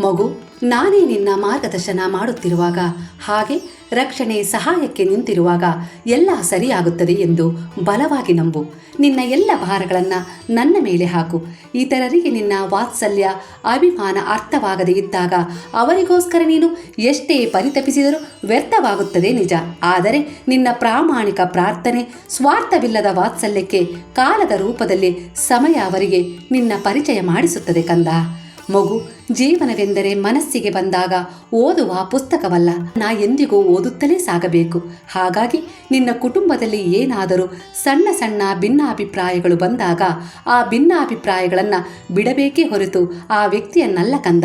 ಮಗು, ನಾನೇ ನಿನ್ನ ಮಾರ್ಗದರ್ಶನ ಮಾಡುತ್ತಿರುವಾಗ, ಹಾಗೆ ರಕ್ಷಣೆ ಸಹಾಯಕ್ಕೆ ನಿಂತಿರುವಾಗ ಎಲ್ಲ ಸರಿಯಾಗುತ್ತದೆ ಎಂದು ಬಲವಾಗಿ ನಂಬು. ನಿನ್ನ ಎಲ್ಲ ಭಾರಗಳನ್ನು ನನ್ನ ಮೇಲೆ ಹಾಕು. ಇತರರಿಗೆ ನಿನ್ನ ವಾತ್ಸಲ್ಯ, ಅಭಿಮಾನ ಅರ್ಥವಾಗದೇ ಇದ್ದಾಗ ಅವರಿಗೋಸ್ಕರ ನೀನು ಎಷ್ಟೇ ಪರಿತಪಿಸಿದರೂ ವ್ಯರ್ಥವಾಗುತ್ತದೆ ನಿಜ. ಆದರೆ ನಿನ್ನ ಪ್ರಾಮಾಣಿಕ ಪ್ರಾರ್ಥನೆ, ಸ್ವಾರ್ಥವಿಲ್ಲದ ವಾತ್ಸಲ್ಯಕ್ಕೆ ಕಾಲದ ರೂಪದಲ್ಲಿ ಸಮಯ ಅವರಿಗೆ ನಿನ್ನ ಪರಿಚಯ ಮಾಡಿಸುತ್ತದೆ ಕಂದ. ಮಗು, ಜೀವನವೆಂದರೆ ಮನಸ್ಸಿಗೆ ಬಂದಾಗ ಓದುವ ಪುಸ್ತಕವಲ್ಲ. ನಾ ಎಂದಿಗೂ ಓದುತ್ತಲೇ ಸಾಗಬೇಕು. ಹಾಗಾಗಿ ನಿನ್ನ ಕುಟುಂಬದಲ್ಲಿ ಏನಾದರೂ ಸಣ್ಣ ಸಣ್ಣ ಭಿನ್ನಾಭಿಪ್ರಾಯಗಳು ಬಂದಾಗ ಆ ಭಿನ್ನಾಭಿಪ್ರಾಯಗಳನ್ನು ಬಿಡಬೇಕೇ ಹೊರತು ಆ ವ್ಯಕ್ತಿಯನ್ನಲ್ಲ ಕಂದ.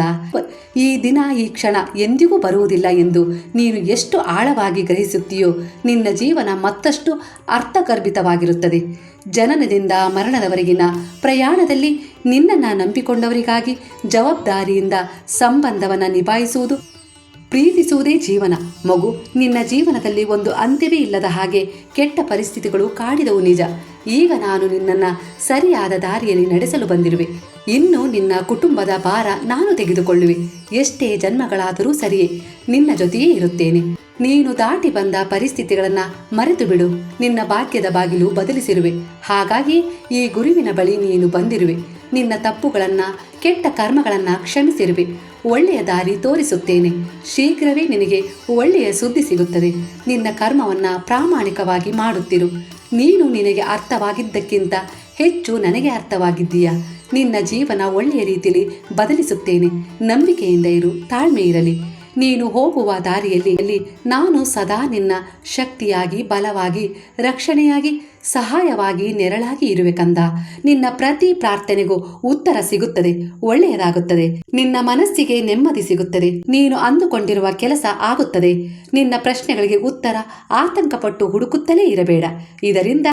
ಈ ದಿನ, ಈ ಕ್ಷಣ ಎಂದಿಗೂ ಬರುವುದಿಲ್ಲ ಎಂದು ನೀನು ಎಷ್ಟು ಆಳವಾಗಿ ಗ್ರಹಿಸುತ್ತೀಯೋ ನಿನ್ನ ಜೀವನ ಮತ್ತಷ್ಟು ಅರ್ಥಗರ್ಭಿತವಾಗಿರುತ್ತದೆ. ಜನನದಿಂದ ಮರಣದವರೆಗಿನ ಪ್ರಯಾಣದಲ್ಲಿ ನಿನ್ನನ್ನು ನಂಬಿಕೊಂಡವರಿಗಾಗಿ ಜವಾಬ್ದಾರಿಯಿಂದ ಸಂಬಂಧವನ್ನು ನಿಭಾಯಿಸುವುದು. ಪ್ರೀತಿಸುವುದೇ ಜೀವನ. ಮಗು, ನಿನ್ನ ಜೀವನದಲ್ಲಿ ಒಂದು ಅಂತ್ಯವೇ ಇಲ್ಲದ ಹಾಗೆ ಕೆಟ್ಟ ಪರಿಸ್ಥಿತಿಗಳು ಕಾಡಿದವು ನಿಜ. ಈಗ ನಾನು ನಿನ್ನನ್ನು ಸರಿಯಾದ ದಾರಿಯಲ್ಲಿ ನಡೆಸಲು ಬಂದಿರುವೆ. ಇನ್ನು ನಿನ್ನ ಕುಟುಂಬದ ಭಾರ ನಾನು ತೆಗೆದುಕೊಳ್ಳುವೆ. ಎಷ್ಟೇ ಜನ್ಮಗಳಾದರೂ ಸರಿಯೇ, ನಿನ್ನ ಜೊತೆಯೇ ಇರುತ್ತೇನೆ. ನೀನು ದಾಟಿ ಬಂದ ಪರಿಸ್ಥಿತಿಗಳನ್ನು ಮರೆತು ಬಿಡು ನಿನ್ನ ಭಾಗ್ಯದ ಬಾಗಿಲು ಬದಲಿಸಿರುವೆ. ಹಾಗಾಗಿ ಈ ಗುರುವಿನ ಬಳಿ ನೀನು ಬಂದಿರುವೆ. ನಿನ್ನ ತಪ್ಪುಗಳನ್ನು, ಕೆಟ್ಟ ಕರ್ಮಗಳನ್ನು ಕ್ಷಮಿಸಿರುವೆ. ಒಳ್ಳೆಯ ದಾರಿ ತೋರಿಸುತ್ತೇನೆ. ಶೀಘ್ರವೇ ನಿನಗೆ ಒಳ್ಳೆಯ ಸುದ್ದಿ ಸಿಗುತ್ತದೆ. ನಿನ್ನ ಕರ್ಮವನ್ನು ಪ್ರಾಮಾಣಿಕವಾಗಿ ಮಾಡುತ್ತಿರು. ನೀನು ನಿನಗೆ ಅರ್ಥವಾಗಿದ್ದಕ್ಕಿಂತ ಹೆಚ್ಚು ನನಗೆ ಅರ್ಥವಾಗಿದ್ದೀಯಾ? ನಿನ್ನ ಜೀವನ ಒಳ್ಳೆಯ ರೀತಿಯಲ್ಲಿ ಬದಲಿಸುತ್ತೇನೆ. ನಂಬಿಕೆಯಿಂದ ಇರು, ತಾಳ್ಮೆ ಇರಲಿ. ನೀನು ಹೋಗುವ ದಾರಿಯಲ್ಲಿ ನಾನು ಸದಾ ನಿನ್ನ ಶಕ್ತಿಯಾಗಿ, ಬಲವಾಗಿ, ರಕ್ಷಣೆಯಾಗಿ ಸಹಾಯವಾಗಿ ನೆರಳಾಗಿ ಇರುವೆ ಕಂದ ನಿನ್ನ ಪ್ರತಿ ಪ್ರಾರ್ಥನೆಗೂ ಉತ್ತರ ಸಿಗುತ್ತದೆ, ಒಳ್ಳೆಯದಾಗುತ್ತದೆ. ನಿನ್ನ ಮನಸ್ಸಿಗೆ ನೆಮ್ಮದಿ ಸಿಗುತ್ತದೆ. ನೀನು ಅಂದುಕೊಂಡಿರುವ ಕೆಲಸ ಆಗುತ್ತದೆ. ನಿನ್ನ ಪ್ರಶ್ನೆಗಳಿಗೆ ಉತ್ತರ ಆತಂಕಪಟ್ಟು ಹುಡುಕುತ್ತಲೇ ಇರಬೇಡ. ಇದರಿಂದ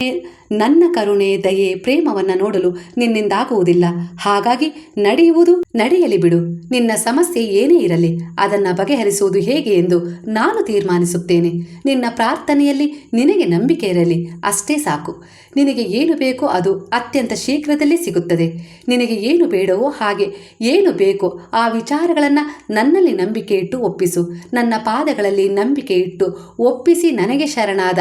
ನನ್ನ ಕರುಣೆ, ದಯೆ, ಪ್ರೇಮವನ್ನು ನೋಡಲು ನಿನ್ನಿಂದಾಗುವುದಿಲ್ಲ. ಹಾಗಾಗಿ ನಡೆಯುವುದು ನಡೆಯಲಿ ಬಿಡು. ನಿನ್ನ ಸಮಸ್ಯೆ ಏನೇ ಇರಲಿ, ಅದನ್ನ ಬಗೆಹರಿಸುವುದು ಹೇಗೆ ಎಂದು ನಾನು ತೀರ್ಮಾನಿಸುತ್ತೇನೆ. ನಿನ್ನ ಪ್ರಾರ್ಥನೆಯಲ್ಲಿ ನಿನಗೆ ನಂಬಿಕೆ ಇರಲಿ. ಅಷ್ಟೇ ಸಾಕು. ನಿನಗೆ ಏನು ಬೇಕೋ ಅದು ಅತ್ಯಂತ ಶೀಘ್ರದಲ್ಲೇ ಸಿಗುತ್ತದೆ. ನಿನಗೆ ಏನು ಬೇಡವೋ ಹಾಗೆ ಏನು ಬೇಕೋ ಆ ವಿಚಾರಗಳನ್ನು ನನ್ನಲ್ಲಿ ನಂಬಿಕೆ ಇಟ್ಟು ಒಪ್ಪಿಸು. ನನ್ನ ಪಾದಗಳಲ್ಲಿ ನಂಬಿಕೆ ಇಟ್ಟು ಒಪ್ಪಿಸಿ ನನಗೆ ಶರಣಾದ.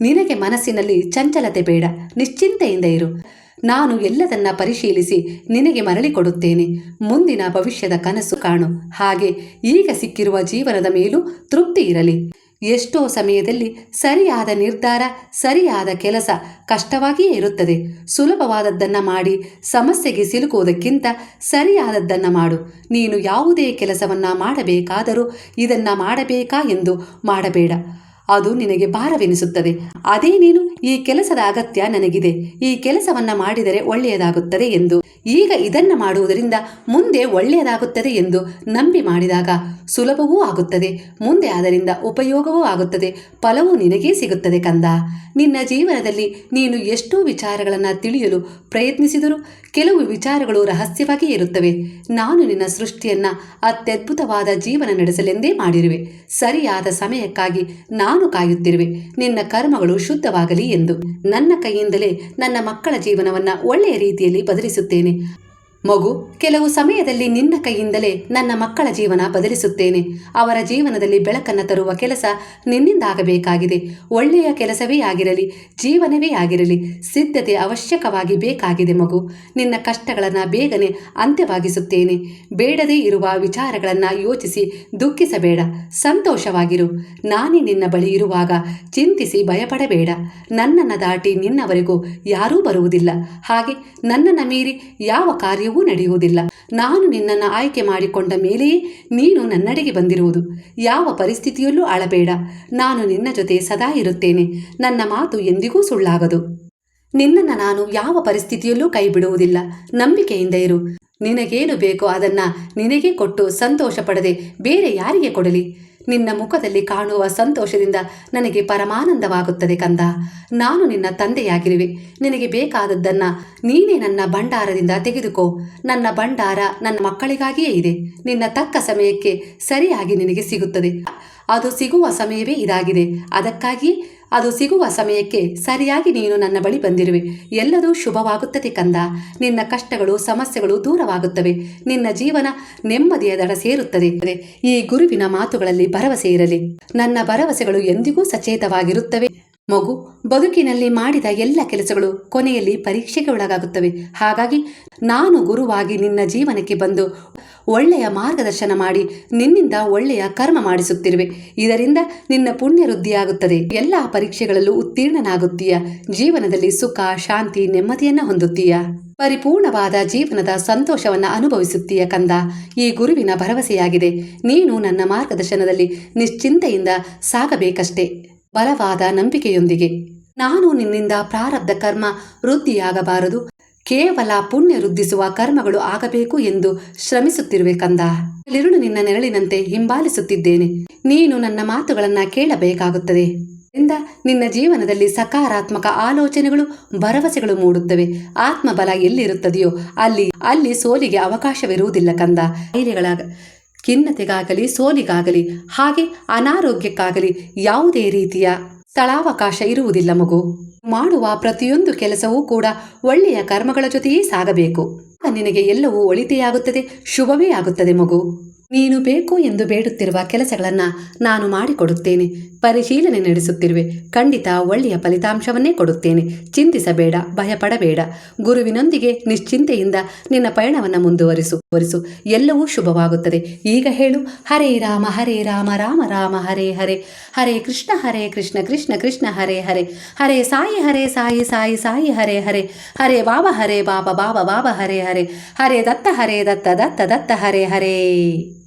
ನಿನಗೆ ಮನಸ್ಸಿನಲ್ಲಿ ಚಂಚಲತೆ ಬೇಡ. ನಿಶ್ಚಿಂತೆಯಿಂದ ಇರು. ನಾನು ಎಲ್ಲದನ್ನ ಪರಿಶೀಲಿಸಿ ನಿನಗೆ ಮರಳಿ ಕೊಡುತ್ತೇನೆ. ಮುಂದಿನ ಭವಿಷ್ಯದ ಕನಸು ಕಾಣು. ಹಾಗೆ ಈಗ ಸಿಕ್ಕಿರುವ ಜೀವನದ ಮೇಲೂ ತೃಪ್ತಿ ಇರಲಿ. ಎಷ್ಟೋ ಸಮಯದಲ್ಲಿ ಸರಿಯಾದ ನಿರ್ಧಾರ, ಸರಿಯಾದ ಕೆಲಸ ಕಷ್ಟವಾಗಿಯೇ ಇರುತ್ತದೆ. ಸುಲಭವಾದದ್ದನ್ನು ಮಾಡಿ, ಸಮಸ್ಯೆಗೆ ಸಿಲುಕುವುದಕ್ಕಿಂತ ಸರಿಯಾದದ್ದನ್ನು ಮಾಡು. ನೀನು ಯಾವುದೇ ಕೆಲಸವನ್ನ ಮಾಡಬೇಕಾದರೂ ಇದನ್ನ ಮಾಡಬೇಕಾ ಎಂದು ಮಾಡಬೇಡ. ಅದು ನಿನಗೆ ಭಾರವೆನಿಸುತ್ತದೆ. ಅದೇ ನೀನು ಈ ಕೆಲಸದ ಅಗತ್ಯ ನನಗಿದೆ. ಈ ಕೆಲಸವನ್ನು ಮಾಡಿದರೆ ಒಳ್ಳೆಯದಾಗುತ್ತದೆ ಎಂದು ಈಗ ಇದನ್ನು ಮಾಡುವುದರಿಂದ ಮುಂದೆ ಒಳ್ಳೆಯದಾಗುತ್ತದೆ ಎಂದು ನಂಬಿ ಮಾಡಿದಾಗ ಸುಲಭವೂ ಆಗುತ್ತದೆ, ಮುಂದೆ ಅದರಿಂದ ಉಪಯೋಗವೂ ಆಗುತ್ತದೆ, ಫಲವೂ ನಿನಗೇ ಸಿಗುತ್ತದೆ ಕಂದ. ನಿನ್ನ ಜೀವನದಲ್ಲಿ ನೀನು ಎಷ್ಟೋ ವಿಚಾರಗಳನ್ನು ತಿಳಿಯಲು ಪ್ರಯತ್ನಿಸಿದರೂ ಕೆಲವು ವಿಚಾರಗಳು ರಹಸ್ಯವಾಗಿಯೇ ಇರುತ್ತವೆ. ನಾನು ನಿನ್ನ ಸೃಷ್ಟಿಯನ್ನು ಅತ್ಯದ್ಭುತವಾದ ಜೀವನ ನಡೆಸಲೆಂದೇ ಮಾಡಿರುವೆ. ಸರಿಯಾದ ಸಮಯಕ್ಕಾಗಿ ನಾನು ಕಾಯುತ್ತಿರುವೆ. ನಿನ್ನ ಕರ್ಮಗಳು ಶುದ್ಧವಾಗಲಿ ಎಂದು. ನನ್ನ ಕೈಯಿಂದಲೇ ನನ್ನ ಮಕ್ಕಳ ಜೀವನವನ್ನು ಒಳ್ಳೆಯ ರೀತಿಯಲ್ಲಿ ಬದಲಿಸುತ್ತೇನೆ. dele ಮಗು, ಕೆಲವು ಸಮಯದಲ್ಲಿ ನಿನ್ನ ಕೈಯಿಂದಲೇ ನನ್ನ ಮಕ್ಕಳ ಜೀವನ ಬದಲಿಸುತ್ತೇನೆ. ಅವರ ಜೀವನದಲ್ಲಿ ಬೆಳಕನ್ನು ತರುವ ಕೆಲಸ ನಿನ್ನಿಂದಾಗಬೇಕಾಗಿದೆ. ಒಳ್ಳೆಯ ಕೆಲಸವೇ ಆಗಿರಲಿ, ಜೀವನವೇ ಆಗಿರಲಿ, ಸಿದ್ಧತೆ ಅವಶ್ಯಕವಾಗಿ ಬೇಕಾಗಿದೆ ಮಗು. ನಿನ್ನ ಕಷ್ಟಗಳನ್ನು ಬೇಗನೆ ಅಂತ್ಯವಾಗಿಸುತ್ತೇನೆ. ಬೇಡದೇ ಇರುವ ವಿಚಾರಗಳನ್ನು ಯೋಚಿಸಿ ದುಃಖಿಸಬೇಡ, ಸಂತೋಷವಾಗಿರು. ನಾನೇ ನಿನ್ನ ಬಳಿ ಇರುವಾಗ ಚಿಂತಿಸಿ ಭಯಪಡಬೇಡ. ನನ್ನನ್ನು ದಾಟಿ ನಿನ್ನವರೆಗೂ ಯಾರೂ ಬರುವುದಿಲ್ಲ. ಹಾಗೆ ನನ್ನನ್ನು ಮೀರಿ ಯಾವ ಕಾರ್ಯವೂ ನಡೆಯುವುದಿಲ್ಲ. ನಾನು ನಿನ್ನನ್ನು ಆಯ್ಕೆ ಮಾಡಿಕೊಂಡ ಮೇಲೆಯೇ ನೀನು ನನ್ನಡೆಗೆ ಬಂದಿರುವುದು. ಯಾವ ಪರಿಸ್ಥಿತಿಯಲ್ಲೂ ಅಳಬೇಡ. ನಾನು ನಿನ್ನ ಜೊತೆ ಸದಾ ಇರುತ್ತೇನೆ. ನನ್ನ ಮಾತು ಎಂದಿಗೂ ಸುಳ್ಳಾಗದು. ನಿನ್ನನ್ನು ನಾನು ಯಾವ ಪರಿಸ್ಥಿತಿಯಲ್ಲೂ ಕೈ ಬಿಡುವುದಿಲ್ಲ ನಂಬಿಕೆಯಿಂದ ಇರು. ನಿನಗೇನು ಬೇಕೋ ಅದನ್ನ ನಿನಗೆ ಕೊಟ್ಟು ಸಂತೋಷ ಪಡದೆ ಬೇರೆ ಯಾರಿಗೆ ಕೊಡಲಿ? ನಿನ್ನ ಮುಖದಲ್ಲಿ ಕಾಣುವ ಸಂತೋಷದಿಂದ ನನಗೆ ಪರಮಾನಂದವಾಗುತ್ತದೆ ಕಂದ. ನಾನು ನಿನ್ನ ತಂದೆಯಾಗಿರುವೆ. ನಿನಗೆ ಬೇಕಾದದ್ದನ್ನ ನೀನೇ ನನ್ನ ಭಂಡಾರದಿಂದ ತೆಗೆದುಕೋ. ನನ್ನ ಭಂಡಾರ ನನ್ನ ಮಕ್ಕಳಿಗಾಗಿಯೇ ಇದೆ. ನಿನ್ನ ತಕ್ಕ ಸಮಯಕ್ಕೆ ಸರಿಯಾಗಿ ನಿನಗೆ ಸಿಗುತ್ತದೆ. ಅದು ಸಿಗುವ ಸಮಯವೇ ಇದಾಗಿದೆ. ಅದಕ್ಕಾಗಿ ಅದು ಸಿಗುವ ಸಮಯಕ್ಕೆ ಸರಿಯಾಗಿ ನೀನು ನನ್ನ ಬಳಿ ಬಂದಿರುವೆ. ಎಲ್ಲದೂ ಶುಭವಾಗುತ್ತದೆ ಕಂದ. ನಿನ್ನ ಕಷ್ಟಗಳು, ಸಮಸ್ಯೆಗಳು ದೂರವಾಗುತ್ತವೆ. ನಿನ್ನ ಜೀವನ ನೆಮ್ಮದಿಯ ದಡ ಸೇರುತ್ತದೆ. ಈ ಗುರುವಿನ ಮಾತುಗಳಲ್ಲಿ ಭರವಸೆ ಇರಲಿ. ನನ್ನ ಭರವಸೆಗಳು ಎಂದಿಗೂ ಸಚೇತವಾಗಿರುತ್ತವೆ. ಮಗು ಬದುಕಿನಲ್ಲಿ ಮಾಡಿದ ಎಲ್ಲ ಕೆಲಸಗಳು ಕೊನೆಯಲ್ಲಿ ಪರೀಕ್ಷೆಗೆ ಒಳಗಾಗುತ್ತವೆ ಹಾಗಾಗಿ ನಾನು ಗುರುವಾಗಿ ನಿನ್ನ ಜೀವನಕ್ಕೆ ಬಂದು ಒಳ್ಳೆಯ ಮಾರ್ಗದರ್ಶನ ಮಾಡಿ ನಿನ್ನಿಂದ ಒಳ್ಳೆಯ ಕರ್ಮ ಮಾಡಿಸುತ್ತಿರುವೆ. ಇದರಿಂದ ನಿನ್ನ ಪುಣ್ಯ ವೃದ್ಧಿಯಾಗುತ್ತದೆ ಎಲ್ಲ ಪರೀಕ್ಷೆಗಳಲ್ಲೂ ಉತ್ತೀರ್ಣನಾಗುತ್ತೀಯ. ಜೀವನದಲ್ಲಿ ಸುಖ, ಶಾಂತಿ, ನೆಮ್ಮದಿಯನ್ನ ಹೊಂದುತ್ತೀಯ. ಪರಿಪೂರ್ಣವಾದ ಜೀವನದ ಸಂತೋಷವನ್ನ ಅನುಭವಿಸುತ್ತೀಯ ಕಂದ. ಈ ಗುರುವಿನ ಭರವಸೆಯಾಗಿದೆ. ನೀನು ನನ್ನ ಮಾರ್ಗದರ್ಶನದಲ್ಲಿ ನಿಶ್ಚಿಂತೆಯಿಂದ ಸಾಗಬೇಕಷ್ಟೇ. ಬಲವಾದ ನಂಬಿಕೆಯೊಂದಿಗೆ, ನಾನು ನಿನ್ನಿಂದ ಪ್ರಾರಬ್ಧ ಕರ್ಮ ವೃದ್ಧಿಯಾಗಬಾರದು. ಕೇವಲ ಪುಣ್ಯ ವೃದ್ಧಿಸುವ ಕರ್ಮಗಳು ಆಗಬೇಕು ಎಂದು ಶ್ರಮಿಸುತ್ತಿರುವೆ ಕಂದ. ಇರುಳು ನಿನ್ನ ನೆರಳಿನಂತೆ ಹಿಂಬಾಲಿಸುತ್ತಿದ್ದೇನೆ. ನೀನು ನನ್ನ ಮಾತುಗಳನ್ನ ಕೇಳಬೇಕಾಗುತ್ತದೆ. ಇಂದ ನಿನ್ನ ಜೀವನದಲ್ಲಿ ಸಕಾರಾತ್ಮಕ ಆಲೋಚನೆಗಳು, ಭರವಸೆಗಳು ಮೂಡುತ್ತವೆ. ಆತ್ಮಬಲ ಎಲ್ಲಿರುತ್ತದೆಯೋ ಅಲ್ಲಿ ಅಲ್ಲಿ ಸೋಲಿಗೆ ಅವಕಾಶವಿರುವುದಿಲ್ಲ ಕಂದ. ಧೈರ್ಯಗಳ ಖಿನ್ನತೆಗಾಗಲಿ, ಸೋಲಿಗಾಗಲಿ, ಹಾಗೆ ಅನಾರೋಗ್ಯಕ್ಕಾಗಲಿ ಯಾವುದೇ ರೀತಿಯ ಸ್ಥಳಾವಕಾಶ ಇರುವುದಿಲ್ಲ ಮಗು. ಮಾಡುವ ಪ್ರತಿಯೊಂದು ಕೆಲಸವೂ ಕೂಡ ಒಳ್ಳೆಯ ಕರ್ಮಗಳ ಜೊತೆಯೇ ಸಾಗಬೇಕು. ನಿನಗೆ ಎಲ್ಲವೂ ಒಳಿತೆಯಾಗುತ್ತದೆ, ಶುಭವೇ ಆಗುತ್ತದೆ ಮಗು. ನೀನು ಬೇಕು ಎಂದು ಬೇಡುತ್ತಿರುವ ಕೆಲಸಗಳನ್ನು ನಾನು ಮಾಡಿಕೊಡುತ್ತೇನೆ. ಪರಿಶೀಲನೆ ನಡೆಸುತ್ತಿರುವೆ. ಖಂಡಿತ ಒಳ್ಳೆಯ ಫಲಿತಾಂಶವನ್ನೇ ಕೊಡುತ್ತೇನೆ. ಚಿಂತಿಸಬೇಡ, ಭಯಪಡಬೇಡ. ಗುರುವಿನೊಂದಿಗೆ ನಿಶ್ಚಿಂತೆಯಿಂದ ನಿನ್ನ ಪಯಣವನ್ನು ಮುಂದುವರಿಸು, ವರಿಸು. ಎಲ್ಲವೂ ಶುಭವಾಗುತ್ತದೆ. ಈಗ ಹೇಳು, ಹರೇ ರಾಮ ಹರೇ ರಾಮ ರಾಮ ರಾಮ, ಹರೇ ಹರೇ. ಹರೇ ಕೃಷ್ಣ ಹರೇ ಕೃಷ್ಣ ಕೃಷ್ಣ ಕೃಷ್ಣ, ಹರೇ ಹರೇ. ಹರೇ ಸಾಯಿ ಹರೇ ಸಾಯಿ ಸಾಯಿ ಸಾಯಿ, ಹರೇ ಹರೇ. ಹರೇ ಬಾಬ ಹರೇ ಬಾಬ ಬಾಬ ಬಾಬ ಹರೇ ಹರೇ. ಹರೇ ದತ್ತ ಹರೇ ದತ್ತ ದತ್ತ ದತ್ತ, ಹರೇ ಹರೇ.